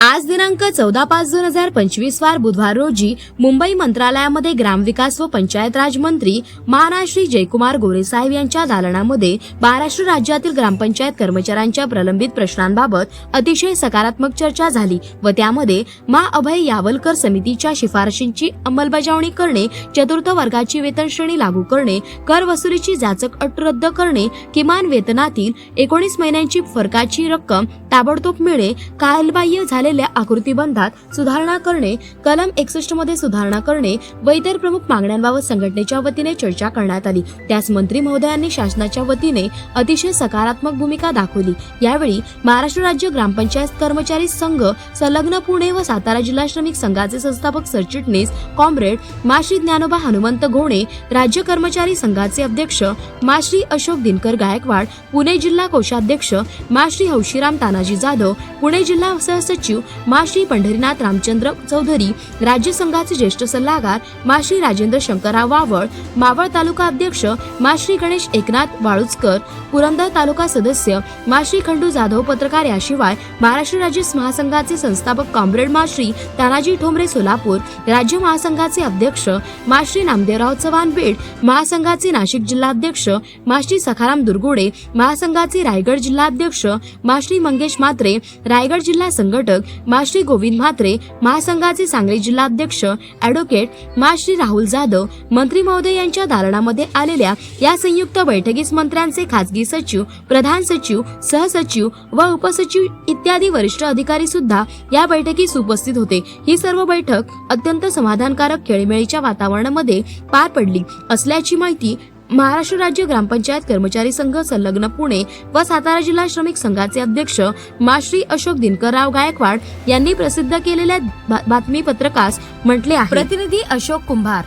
आज दिनांक चौदा पाच दोन हजार पंचवीस वार बुधवार रोजी मुंबई मंत्रालयामध्ये ग्रामविकास व पंचायत राज मंत्री महाराष्ट्री जयकुमार गोरेसाहेब यांच्या दालनामध्ये महाराष्ट्र राज्यातील ग्रामपंचायत कर्मचाऱ्यांच्या प्रलंबित प्रश्नांबाबत अतिशय सकारात्मक चर्चा झाली व त्यामध्ये मा अभय यावलकर समितीच्या शिफारशींची अंमलबजावणी करणे चतुर्थ वर्गाची वेतन श्रेणी लागू करणे कर वसुलीची जाचक अट रद्द करणे किमान वेतनातील एकोणीस महिन्यांची फरकाची रक्कम ताबडतोब मिळणे कालबाह्य झाले झालेल्या आकृतीबंधात सुधारणा करणे कलम एकसष्टमध्ये सुधारणा करणे व इतर प्रमुख मागण्यांबाबत संघटनेच्या वतीने चर्चा करण्यात आली. त्यास मंत्री महोदयांनी शासनाच्या वतीने अतिशय सकारात्मक भूमिका दाखवली. यावेळी महाराष्ट्र राज्य ग्रामपंचायत कर्मचारी संघ संलग्न पुणे व सातारा जिल्हा श्रमिक संघाचे संस्थापक सरचिटणीस कॉम्रेड माश्री ज्ञानोबा हनुमंत घोणे राज्य कर्मचारी संघाचे अध्यक्ष माश्री अशोक दिनकर गायकवाड पुणे जिल्हा कोषाध्यक्ष माश्री हौशीराम तानाजी जाधव पुणे जिल्हा सहसचिव माश्री पंढरीनाथ रामचंद्र चौधरी राज्य संघाचे ज्येष्ठ सल्लागार माश्री राजेंद्र शंकरराव वावळ मावळ तालुका अध्यक्ष माश्री गणेश एकनाथ वाळुजकर पुरंदर तालुका सदस्य माश्री खंडू जाधव पत्रकार याशिवाय महाराष्ट्र राज्य महासंघाचे संस्थापक कॉम्रेड माश्री तानाजी ठोंबरे सोलापूर राज्य महासंघाचे अध्यक्ष माश्री नामदेवराव चव्हाण बीड महासंघाचे नाशिक जिल्हाध्यक्ष माश्री सखाराम दुर्गुडे महासंघाचे रायगड जिल्हाध्यक्ष माश्री मंगेश मात्रे रायगड जिल्हा संघटक माश्री गोविंद म्हात्रे महासंघाचे सांगली जिल्हाध्यक्ष अॅडव्होकेट माश्री राहुल जाधव मंत्री महोदय यांच्या दालनामध्ये आलेल्या या संयुक्त बैठकीस मंत्र्यांचे खासगी सचिव प्रधान सचिव सहसचिव व उपसचिव इत्यादी वरिष्ठ अधिकारी सुद्धा या बैठकीस उपस्थित होते. ही सर्व बैठक अत्यंत समाधानकारक खेळीमेळीच्या वातावरणामध्ये पार पडली असल्याची माहिती महाराष्ट्र राज्य ग्रामपंचायत कर्मचारी संघ संलग्न पुणे व सातारा जिल्हा श्रमिक संघाचे अध्यक्ष माश्री अशोक दिनकरराव गायकवाड यांनी प्रसिद्ध केलेल्या बातमीपत्रकास म्हटले आहे. प्रतिनिधी अशोक कुंभार